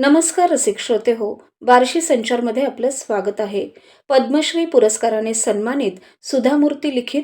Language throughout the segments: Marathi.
नमस्कार रसिक श्रोते हो बार्शी संचारमध्ये आपलं स्वागत आहे. पद्मश्री पुरस्काराने सन्मानित सुधामूर्ती लिखित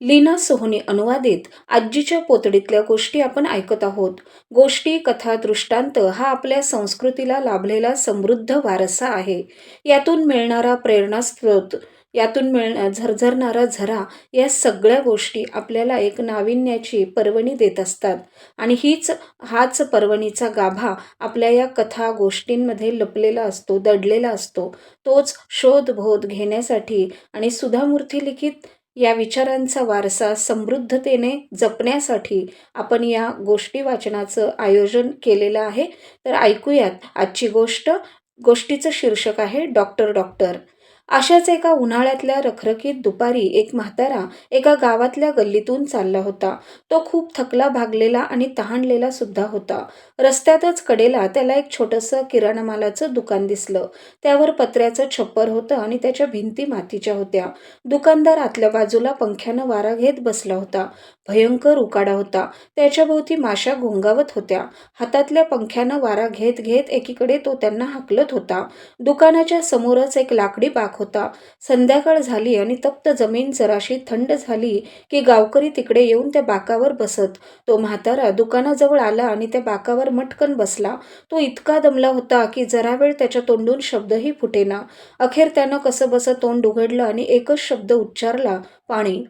लीना सोहनी अनुवादित आजीच्या पोतडीतल्या गोष्टी आपण ऐकत आहोत. गोष्टी कथा दृष्टांत हा आपल्या संस्कृतीला लाभलेला समृद्ध वारसा आहे. यातून मिळणारा प्रेरणास्रोत यातून मिळ झरझरणारा झरा या सगळ्या गोष्टी आपल्याला एक नाविन्याची पर्वणी देत असतात. आणि हीच हाच पर्वणीचा गाभा आपल्या या कथा गोष्टींमध्ये लपलेला असतो दडलेला असतो. तोच शोधबोध घेण्यासाठी आणि सुधामूर्ती लिखित या विचारांचा वारसा समृद्धतेने जपण्यासाठी आपण या गोष्टी वाचनाचं आयोजन केलेलं आहे. तर ऐकूयात आजची गोष्ट. गोष्टीचं शीर्षक आहे डॉक्टर डॉक्टर. अशाच एका उन्हाळ्यातल्या रखरखीत दुपारी एक म्हातारा एका गावातल्या गल्लीतून चालला होता. तो खूप थकला भागलेला आणि तहानलेला सुद्धा होता. रस्त्यातच कडेला त्याला एक छोटंसं किराणा मालाचं दुकान दिसलं. त्यावर पत्र्याचं छप्पर होतं आणि त्याच्या भिंती मातीच्या होत्या. दुकानदार आतल्या बाजूला पंख्यानं वारा घेत बसला होता. भयंकर उकाडा होता. त्याच्याभोवती माशा घोंगावत होत्या. हातातल्या पंख्यानं वारा घेत घेत एकीकडे तो त्यांना हाकलत होता. दुकानाच्या समोरच एक लाकडी बाक होता. संध्याकाळ झाली आणि तप्त जमीन जराशी थंड झाली की गावकरी तिकडे येऊन त्या बाकावर बसत. तो म्हातारा दुकानाजवळ आला आणि त्या बाकावर मटकन बसला. तो इतका दमला होता की जरा वेळ त्याच्या तोंडून शब्दही फुटेना. अखेर त्यानं कसंबसं तोंड उघडलं आणि एकच शब्द उच्चारला पाणी.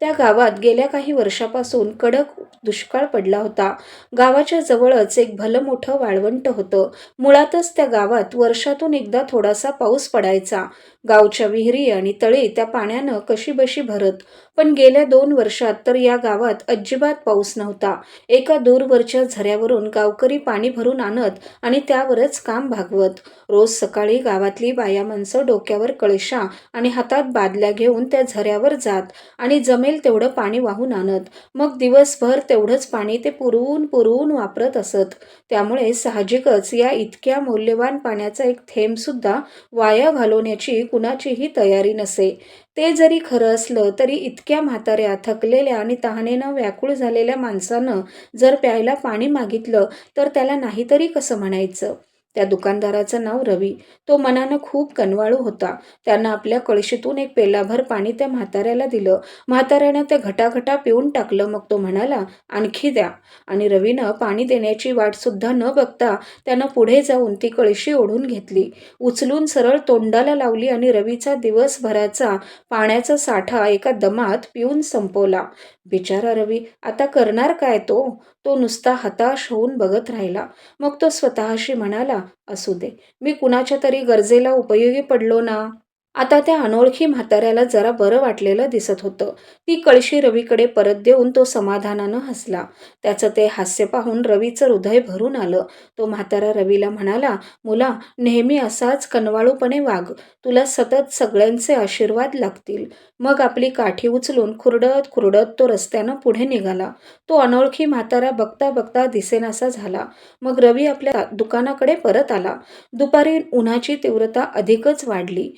त्या गावात गेल्या काही वर्षापासून कडक दुष्काळ पडला होता. गावाच्या जवळच एक भलं मोठं वाळवंट होतं. मुळातच त्या गावात वर्षातून एकदा थोडासा पाऊस पडायचा. गावच्या विहिरी आणि तळी त्या पाण्यानं कशीबशी भरत. पण गेल्या दोन वर्षात तर या गावात अजिबात पाऊस नव्हता. एका दूरवरच्या झऱ्यावरून गावकरी पाणी भरून आणत आणि त्यावरच काम भागवत. रोज सकाळी गावातली बाया माणसं डोक्यावर कळशा आणि हातात बादल्या घेऊन त्या झऱ्यावर जात आणि जमेल तेवढं पाणी वाहून आणत. मग दिवसभर तेवढंच पाणी ते पुरवून पुरवून वापरत असत. त्यामुळे साहजिकच या इतक्या मौल्यवान पाण्याचा एक थेंबसुद्धा वाया घालवण्याची कुणाचीही तयारी नसे. ते जरी खरं असलं तरी इतक्या म्हाताऱ्या थकलेल्या आणि तहानेनं व्याकुळ झालेल्या माणसानं जर प्यायला पाणी मागितलं तर त्याला नाहीतरी कसं म्हणायचं? त्या दुकानदाराचं नाव रवी. तो मनानं खूप कनवाळू होता. त्यानं आपल्या कळशीतून एक पेलाभर पाणी त्या म्हाताऱ्याला दिलं. म्हाताऱ्यानं ते घटाघटा पिऊन टाकलं. मग तो म्हणाला आणखी द्या. आणि रवीनं पाणी देण्याची वाटसुद्धा न बघता त्यानं पुढे जाऊन ती कळशी ओढून घेतली. उचलून सरळ तोंडाला लावली आणि रवीचा दिवसभराचा पाण्याचा साठा एका दमात पिऊन संपवला. बिचारा रवी आता करणार काय तो? तो नुसता हताश होऊन बघत राहिला. मग तो स्वतःशी म्हणाला असू दे. मी कुणाच्या तरी गरजेला उपयोगी पडलो ना? आता त्या अनोळखी म्हाताऱ्याला जरा बरं वाटलेलं दिसत होतं. ती कळशी रवीकडे परत देऊन तो समाधानानं हसला. त्याचं ते हास्य पाहून रवीचं हृदय भरून आलं. तो म्हातारा रवीला म्हणाला मुला नेहमी असाच कनवाळूपणे वाग. तुला सतत सगळ्यांचे आशीर्वाद लागतील. मग आपली काठी उचलून खुरडत खुरडत तो रस्त्यानं पुढे निघाला. तो अनोळखी म्हातारा बघता बघता दिसेनासा झाला. मग रवी आपल्या दुकानाकडे परत आला. दुपारी उन्हाची तीव्रता अधिकच वाढली.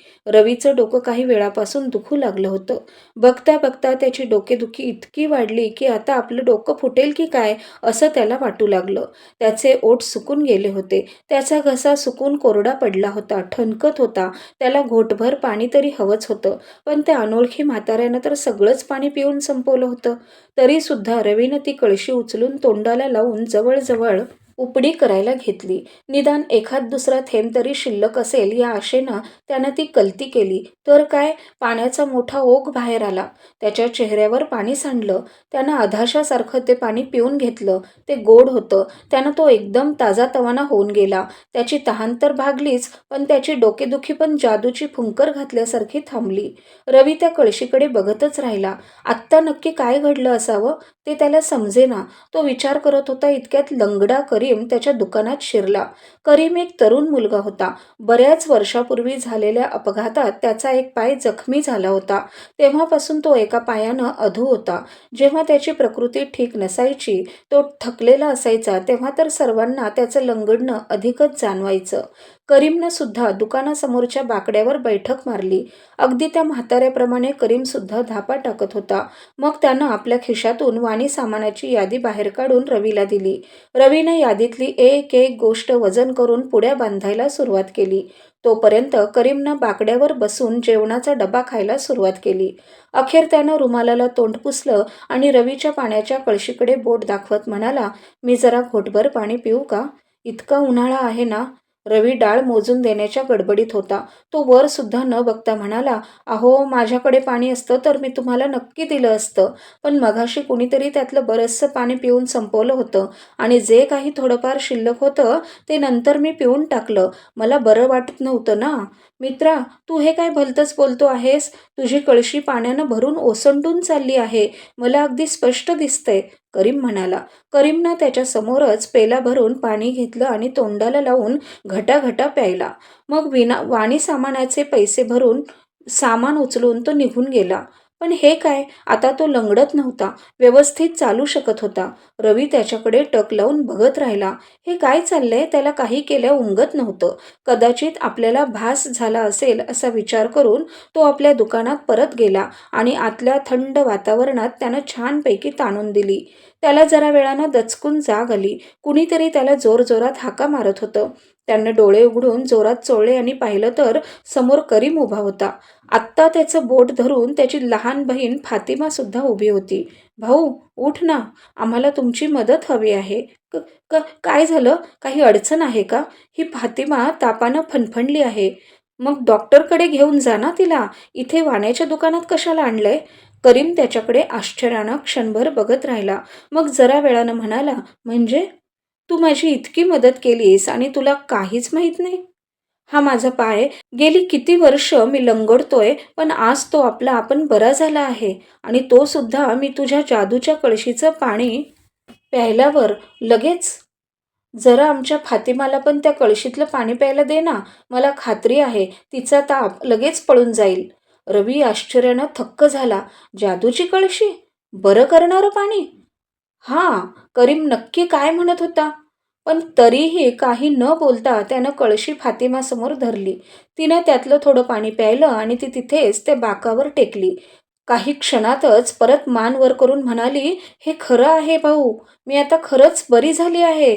रवीचं डोकं काही वेळापासून दुखू लागलं होतं. बघता बघता त्याची डोकेदुखी इतकी वाढली की आता आपलं डोकं फुटेल की काय असं त्याला वाटू लागलं. त्याचे ओठ सुकून गेले होते. त्याचा घसा सुकून कोरडा पडला होता. ठणकत होता. त्याला घोटभर पाणी तरी हवंच होतं. पण त्या अनोळखी म्हाताऱ्यानं तर सगळंच पाणी पिऊन संपवलं होतं. तरीसुद्धा रवीनं ती कळशी उचलून तोंडाला लावून जवळजवळ उपडी करायला घेतली. निदान एखाद दुसरा थेंब तरी शिल्लक असेल या आशेनं त्यानं ती कलती केली. तर काय? पाण्याचा मोठा ओघ बाहेर आला. त्याच्या चेहऱ्यावर पाणी सांडलं. त्यानं अधाशासारखं ते पाणी पिऊन घेतलं. ते गोड होतं. त्यानं तो एकदम ताजा तवाना होऊन गेला. त्याची तहान तर भागलीच पण त्याची डोकेदुखी पण जादूची फुंकर घातल्यासारखी थांबली. रवी त्या कळशीकडे बघतच राहिला. आत्ता नक्की काय घडलं असावं? ते त्याला समजेना. तो विचार करत होता इतक्यात लंगडा करी करीम त्याच्या दुकानात शिरला. करीम एक तरुण मुलगा होता. बऱ्याच वर्षापूर्वी झालेल्या अपघातात त्याचा एक पाय जखमी झाला होता. तेव्हापासून तो एका पायानं अधू होता. जेव्हा त्याची प्रकृती ठीक नसायची तो थकलेला असायचा तेव्हा तर सर्वांना त्याचं लंगडणं अधिकच जाणवायचं. करीमनं सुद्धा दुकानासमोरच्या बाकड्यावर बैठक मारली. अगदी त्या म्हाताऱ्याप्रमाणे करीम सुद्धा धापा टाकत होता. मग त्यानं आपल्या खिशातून वाणी सामानाची यादी बाहेर काढून रवीला दिली. रवीनं यादीतली एक एक गोष्ट वजन करून पुड्या बांधायला सुरुवात केली. तोपर्यंत करीमनं बाकड्यावर बसून जेवणाचा डबा खायला सुरुवात केली. अखेर त्यानं रुमालाला तोंड पुसलं आणि रवीच्या पाण्याच्या कळशीकडे बोट दाखवत म्हणाला मी जरा घोटभर पाणी पिऊ का? इतका उन्हाळा आहे ना? रवी डाळ मोजून देण्याच्या गडबडीत होता. तो वर सुद्धा न बघता म्हणाला अहो माझ्याकडे पाणी असतं तर मी तुम्हाला नक्की दिलं असतं. पण मघाशी कुणीतरी त्यातलं बरंचसं पाणी पिऊन संपवलं होतं आणि जे काही थोडंफार शिल्लक होतं ते नंतर मी पिऊन टाकलं. मला बरं वाटत नव्हतं ना. मित्रा तू हे काय भलतंच बोलतो आहेस? तुझी कळशी पाण्यानं भरून ओसंडून चालली आहे. मला अगदी स्पष्ट दिसतंय. करीम म्हणाला. करीमनं त्याच्या समोरच पेला भरून पाणी घेतलं आणि तोंडाला लावून घटाघटा प्यायला. मग विना वाणी सामानाचे पैसे भरून सामान उचलून तो निघून गेला. पण हे काय? आता तो लंगडत नव्हता. व्यवस्थित चालू शकत होता. रवी त्याच्याकडे टक लावून बघत राहिला. हे काय चाललंय? त्याला काही केल्या उमगत नव्हतं. कदाचित आपल्याला भास झाला असेल असा विचार करून तो आपल्या दुकानात परत गेला आणि आतल्या थंड वातावरणात त्यानं छानपैकी ताणून दिली. त्याला जरा वेळानं दचकून जाग आली. कुणीतरी त्याला जोरजोरात हाका मारत होतं. त्यानं डोळे उघडून जोरात चोळले आणि पाहिलं तर समोर करीम उभा होता. आत्ता त्याचं बोट धरून त्याची लहान बहीण फातिमा सुद्धा उभी होती. भाऊ उठ ना. आम्हाला तुमची मदत हवी आहे. क क काय झालं? काही अडचण आहे का? ही फातिमा तापानं फणफणली आहे. मग डॉक्टरकडे घेऊन जा ना तिला. इथे वाण्याच्या दुकानात कशाला आणलंय? करीम त्याच्याकडे आश्चर्यानं क्षणभर बघत राहिला. मग जरा वेळानं म्हणाला म्हणजे? तू माझी इतकी मदत केलीस आणि तुला काहीच माहीत नाही? हा माझा पाय गेली किती वर्ष मी लंगडतोय पण आज तो आपला आपण बरा झाला आहे. आणि तो सुद्धा मी तुझ्या जादूच्या कळशीचं पाणी प्यायल्यावर लगेच. जरा आमच्या फातिमाला पण त्या कळशीतलं पाणी प्यायला दे ना मला खात्री आहे तिचा ताप लगेच पळून जाईल. रवी आश्चर्यानं थक्क झाला. जादूची कळशी? बरं करणारं पाणी? हां करीम नक्की काय म्हणत होता? पण तरीही काही न बोलता त्यानं कळशी फातिमासमोर धरली. तिनं त्यातलं थोडं पाणी प्यायलं आणि ती तिथेच त्या बाकावर टेकली. काही क्षणातच परत मान वर करून म्हणाली हे खरं आहे भाऊ मी आता खरंच बरी झाली आहे.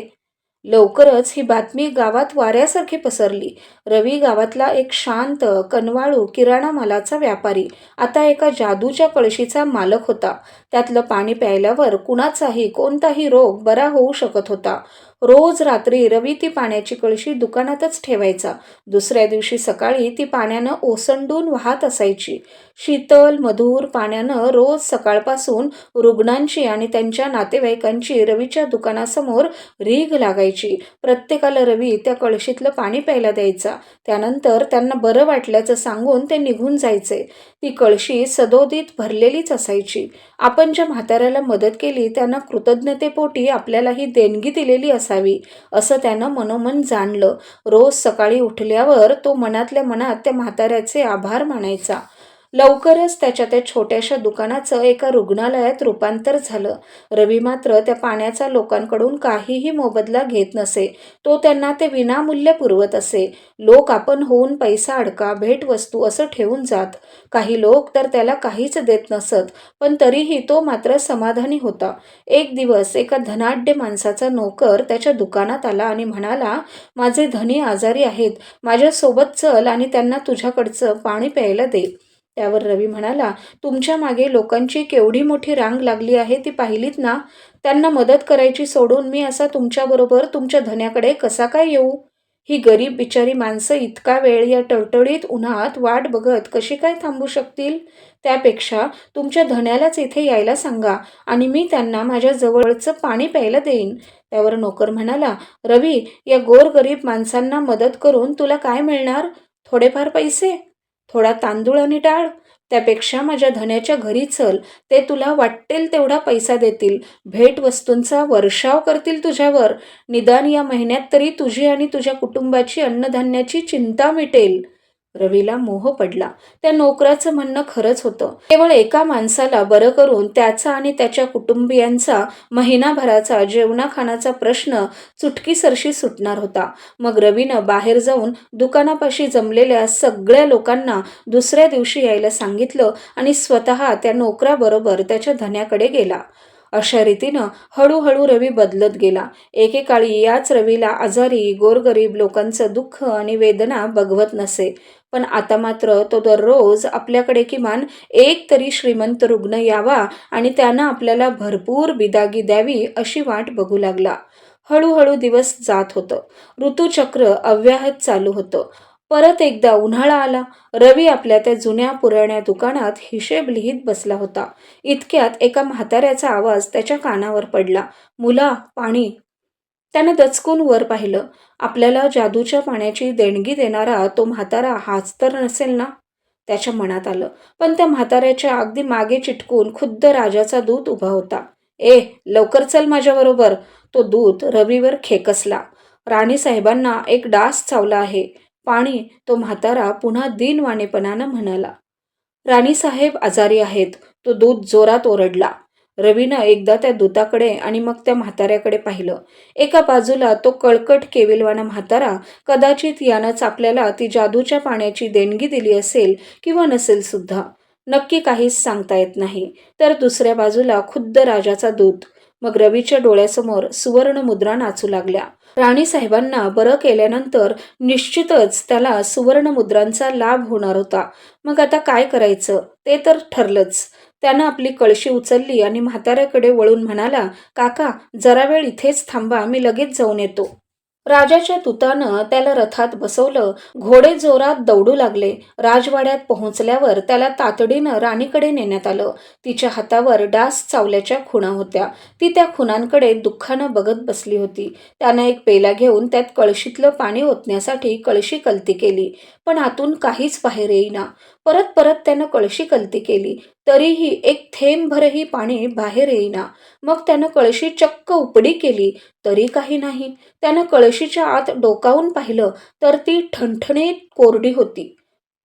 लवकरच ही बातमी गावात वाऱ्यासारखी पसरली. रवी गावातला एक शांत कनवाळू किराणा मालाचा व्यापारी आता एका जादूच्या कळशीचा मालक होता. त्यातलं पाणी प्यायल्यावर कुणाचाही कोणताही रोग बरा होऊ शकत होता. रोज रात्री रवी ती पाण्याची कळशी दुकानातच ठेवायचा. दुसऱ्या दिवशी सकाळी ती पाण्यानं ओसंडून वाहत असायची. शीतल मधुर पाण्यानं रोज सकाळपासून रुग्णांची आणि त्यांच्या नातेवाईकांची रवीच्या दुकानासमोर रीघ लागायची. प्रत्येकाला रवी त्या कळशीतलं पाणी प्यायला द्यायचा. त्यानंतर त्यांना बरं वाटल्याचं सांगून ते निघून जायचे. ती कळशी सदोदित भरलेलीच असायची. आपण ज्या म्हाताऱ्याला मदत केली त्यांना कृतज्ञतेपोटी आपल्याला ही देणगी दिलेली असावी असं त्यानं मनोमन जाणलं. रोज सकाळी उठल्यावर तो मनातल्या मनात त्या म्हाताऱ्याचे आभार मानायचा. लवकरच त्याच्या त्या छोट्याशा दुकानाचं एका रुग्णालयात रूपांतर झालं. रवी मात्र त्या पाण्याचा लोकांकडून काहीही मोबदला घेत नसे. तो त्यांना ते विनामूल्य पुरवत असे. लोक आपण होऊन पैसा अडका भेटवस्तू असं ठेवून जात. काही लोक तर त्याला काहीच देत नसत पण तरीही तो मात्र समाधानी होता. एक दिवस एका धनाढ्य माणसाचा नोकर त्याच्या दुकानात आला आणि म्हणाला माझे धनी आजारी आहेत. माझ्यासोबत चल आणि त्यांना तुझ्याकडचं पाणी प्यायला दे. त्यावर रवी म्हणाला तुमच्या मागे लोकांची केवढी मोठी रांग लागली आहे ती पाहिलीत ना? त्यांना मदत करायची सोडून मी असा तुमच्याबरोबर तुमच्या धन्याकडे कसा काय येऊ? ही गरीब बिचारी माणसं इतका वेळ या टळटळीत उन्हात वाट बघत कशी काय थांबू शकतील? त्यापेक्षा तुमच्या धण्यालाच इथे यायला सांगा आणि मी त्यांना माझ्या जवळचं पाणी प्यायला देईन. त्यावर नोकर म्हणाला रवी या गोरगरीब माणसांना मदत करून तुला काय मिळणार? थोडेफार पैसे? थोडा तांदूळ आणि डाळ त्यापेक्षा माझ्या धन्याच्या घरी चल ते तुला वाटेल तेवढा पैसा देतील. भेटवस्तूंचा वर्षाव करतील तुझ्यावर. निदान या महिन्यात तरी तुझी आणि तुझ्या कुटुंबाची अन्नधान्याची चिंता मिटेल. रवीला मोह पडला. त्या नोकराचं म्हणणं खरंच होतं. केवळ एका माणसाला बरं करून त्याचा आणि त्याच्या कुटुंबियांचा महिनाभराचा जेवणाखानाचा प्रश्न चुटकीसरशी सुटणार होता. मग रवीनं बाहेर जाऊन दुकानापाशी जमलेल्या सगळ्या लोकांना दुसऱ्या दिवशी यायला सांगितलं आणि स्वतः त्या नोकराबरोबर त्याच्या धन्याकडे गेला. अशा रीतीनं हळूहळू रवी बदलत गेला. एकेकाळी याच रवीला आजारी गोरगरीब लोकांचं दुःख आणि वेदना बघवत नसे. पण आता मात्र तो दररोज आपल्याकडे किमान एक तरी श्रीमंत रुग्ण यावा आणि त्यानं आपल्याला भरपूर बिदागी द्यावी अशी वाट बघू लागला. हळूहळू दिवस जात होतं. ऋतुचक्र अव्याहत चालू होतं. परत एकदा उन्हाळा आला रवी आपल्या त्या जुन्या पुराण्या दुकानात हिशेब लिहित बसला होता. इतक्यात एका म्हाताऱ्याचा आवाज त्याच्या कानावर पडला. मुला पाणी. त्यानं दचकून वर पाहिलं. आपल्याला जादूच्या पाण्याची देणगी देणारा तो म्हातारा हाच तर नसेल ना? त्याच्या मनात आलं. पण त्या म्हाताऱ्याच्या अगदी मागे चिटकून खुद्द राजाचा दूत उभा होता. ए लवकर चल माझ्याबरोबर तो दूत रवीवर खेकसला. राणीसाहेबांना एक डास चावला आहे. पाणी तो म्हातारा पुन्हा दिनवाणेपणानं म्हणाला. राणीसाहेब आजारी आहेत. तो दूध जोरात ओरडला. रवीनं एकदा त्या दूताकडे आणि मग त्या म्हाताऱ्याकडे पाहिलं. एका बाजूला तो कळकट केविलवाना म्हातारा कदाचित यानंच आपल्याला ती जादूच्या पाण्याची देणगी दिली असेल किंवा नसेल सुद्धा. नक्की काहीच सांगता येत नाही. तर दुसऱ्या बाजूला खुद्द राजाचा दूत. मग रवीच्या डोळ्यासमोर सुवर्ण मुद्रा नाचू लागल्या. राणी साहेबांना बरं केल्यानंतर निश्चितच त्याला सुवर्ण मुद्रांचा लाभ होणार होता. मग आता काय करायचं? ते तर ठरलंच. त्यानं आपली कळशी उचलली आणि म्हाताऱ्याकडे वळून म्हणाला काका जरा वेळ इथेच थांबा मी लगेच जाऊन येतो. राजाच्या तुतानं त्याला रथात बसवलं घोडे जोरात दौडू लागले. राजवाड्यात पोहोचल्यावर त्याला तातडीनं राणीकडे नेण्यात आलं. तिच्या हातावर डास चावल्याच्या खुणा होत्या. ती त्या खुणांकडे दुःखानं बघत बसली होती. त्यानं एक पेला घेऊन त्यात कळशीतलं पाणी ओतण्यासाठी कळशी कलती केली. पण आतून काहीच बाहेर येईना. परत परत त्यानं कळशी कलती केली तरीही एक थेंबभरही पाणी बाहेर येईना. मग त्यानं कळशी चक्क उपडी केली तरी काही नाही. त्यानं कळशीच्या आत डोकावून पाहिलं तर ती ठणठणीत कोरडी होती.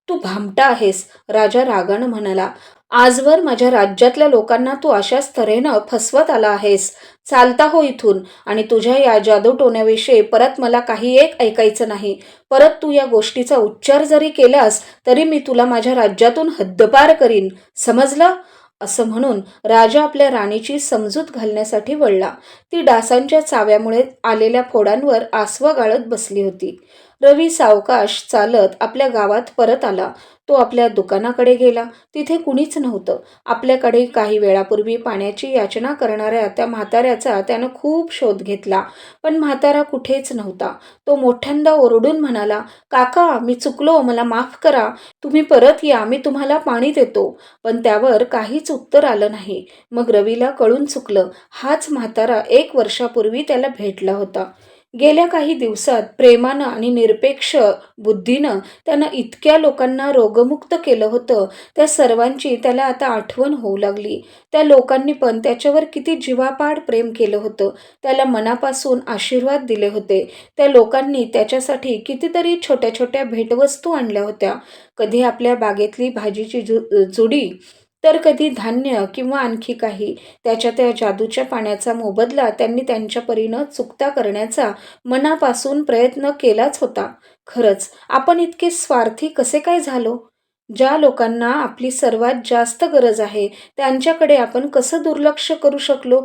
तू भामटा आहेस राजा रागानं म्हणाला. आजवर माझ्या राज्यातल्या लोकांना तू अशाच तऱ्हेनं फसवत आला आहेस. चालता हो इथून. आणि तुझ्या या जादू टोन्याविषयी परत मला काही एक ऐकायचं नाही. परत तू या गोष्टीचा उच्चार जरी केलास तरी मी तुला माझ्या राज्यातून हद्दपार करीन. समजलं? असं म्हणून राजा आपल्या राणीची समजूत घालण्यासाठी वळला. ती डासांच्या चाव्यामुळे आलेल्या फोडांवर आसवं गाळत बसली होती. रवी सावकाश चालत आपल्या गावात परत आला. तो आपल्या दुकानाकडे गेला. तिथे कुणीच नव्हतं. आपल्याकडे काही वेळापूर्वी पाण्याची याचना करणाऱ्या त्या म्हाताऱ्याचा त्यानं खूप शोध घेतला. पण म्हातारा कुठेच नव्हता. तो मोठ्यांदा ओरडून म्हणाला काका मी चुकलो. मला माफ करा. तुम्ही परत या. मी तुम्हाला पाणी देतो. पण त्यावर काहीच उत्तर आलं नाही. मग रवीला कळून चुकलं. हाच म्हातारा एक वर्षापूर्वी त्याला भेटला होता. गेल्या काही दिवसात प्रेमानं आणि निरपेक्ष बुद्धीनं त्यानं इतक्या लोकांना रोगमुक्त केलं होतं. त्या सर्वांची त्याला आता आठवण होऊ लागली. त्या लोकांनी पण त्याच्यावर किती जीवापाड प्रेम केलं होतं. त्याला मनापासून आशीर्वाद दिले होते. त्या लोकांनी त्याच्यासाठी कितीतरी छोट्या छोट्या भेटवस्तू आणल्या होत्या. कधी आपल्या बागेतली भाजीची जु जुडी तर कधी धान्य किंवा आणखी काही त्याच्या त्या जादूच्या पाण्याचा मोबदला त्यांनी त्यांच्या परीनं चुकता करण्याचा मनापासून प्रयत्न केलाच होता. खरंच आपण इतके स्वार्थी कसे काय झालो? ज्या लोकांना आपली सर्वात जास्त गरज आहे त्यांच्याकडे आपण कसं दुर्लक्ष करू शकलो?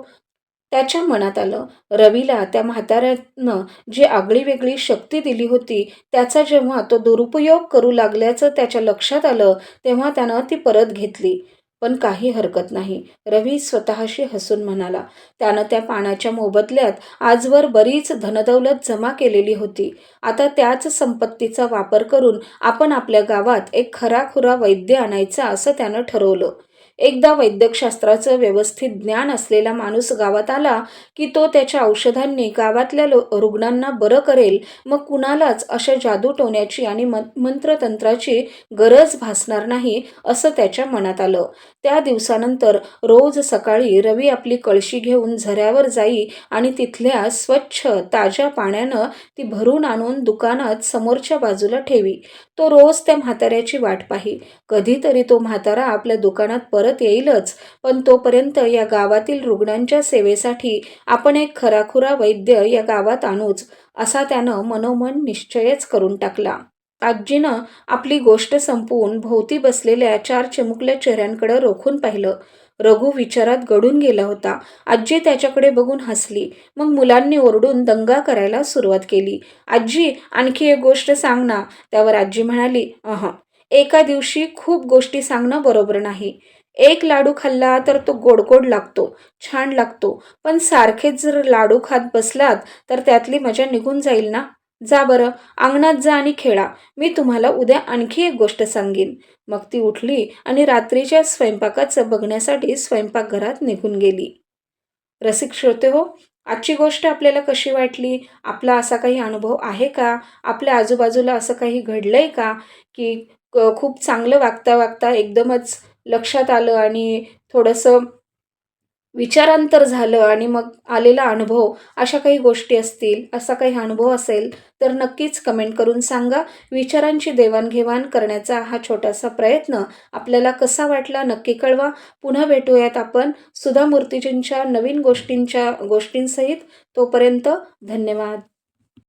त्याच्या मनात आलं. रवीला त्या म्हाताऱ्यानं जी आगळी वेगळी शक्ती दिली होती त्याचा जेव्हा तो दुरुपयोग करू लागल्याचं त्याच्या लक्षात आलं तेव्हा त्यानं ती परत घेतली. पण काही हरकत नाही. रवी स्वतःशी हसून म्हणाला त्यानं त्या पाण्याच्या मोबदल्यात आजवर बरीच धनदौलत जमा केलेली होती. आता त्याच संपत्तीचा वापर करून आपण आपल्या गावात एक खराखुरा वैद्य आणायचा असं त्यानं ठरवलं. एकदा वैद्यकशास्त्राचं व्यवस्थित ज्ञान असलेला माणूस गावात आला की तो त्याच्या औषधांनी गावातल्या लो रुग्णांना बरं करेल. मग कुणालाच अशा जादू टोण्याची आणि मंत्रतंत्राची गरज भासणार नाही असं त्याच्या मनात आलं. त्या दिवसानंतर रोज सकाळी रवी आपली कळशी घेऊन झऱ्यावर जाई आणि तिथल्या स्वच्छ ताज्या पाण्यानं ती भरून आणून दुकानात समोरच्या बाजूला ठेवी. तो रोज त्या म्हाताऱ्याची वाट पाही. कधीतरी तो म्हातारा आपल्या दुकानात परत येईलच. पण तोपर्यंत या गावातील रुग्णांच्या सेवेसाठी आपण एक खराखुरा वैद्य या गावात आणूच असा त्यानं मनोमन निश्चयच करून टाकला. आजीनं आपली गोष्ट संपवून भोवती बसलेल्या चार चिमुकल्या चेहऱ्यांकडे रोखून पाहिलं. रघु विचारात गडून गेला होता. आजी त्याच्याकडे बघून हसली. मग मुलांनी ओरडून दंगा करायला सुरुवात केली. आजी आणखी एक गोष्ट सांग ना. त्यावर आजी म्हणाली अह एका दिवशी खूप गोष्टी सांगणं बरोबर नाही. एक लाडू खाल्ला तर तो गोडगोड लागतो छान लागतो. पण सारखेच जर लाडू खात बसलात तर त्यातली मजा निघून जाईल ना? जा बरं अंगणात जा आणि खेळा. मी तुम्हाला उद्या आणखी एक गोष्ट सांगेन. मग ती उठली आणि रात्रीच्या स्वयंपाकाचं बघण्यासाठी स्वयंपाकघरात निघून गेली. रसिक श्रोते हो आजची गोष्ट आपल्याला कशी वाटली? आपला असा काही अनुभव आहे का? आपल्या आजूबाजूला असं काही घडलंय का? की खूप चांगलं वागता वागता एकदमच लक्षात आलं आणि थोडंसं विचारांतर झालं आणि मग आलेला अनुभव अशा काही गोष्टी असतील असा काही अनुभव असेल तर नक्कीच कमेंट करून सांगा. विचारांची देवाणघेवाण करण्याचा हा छोटासा प्रयत्न आपल्याला कसा वाटला नक्की कळवा. पुन्हा भेटूयात आपण सुधा मूर्तीजींच्या नवीन गोष्टींच्या गोष्टींसहित. तोपर्यंत धन्यवाद.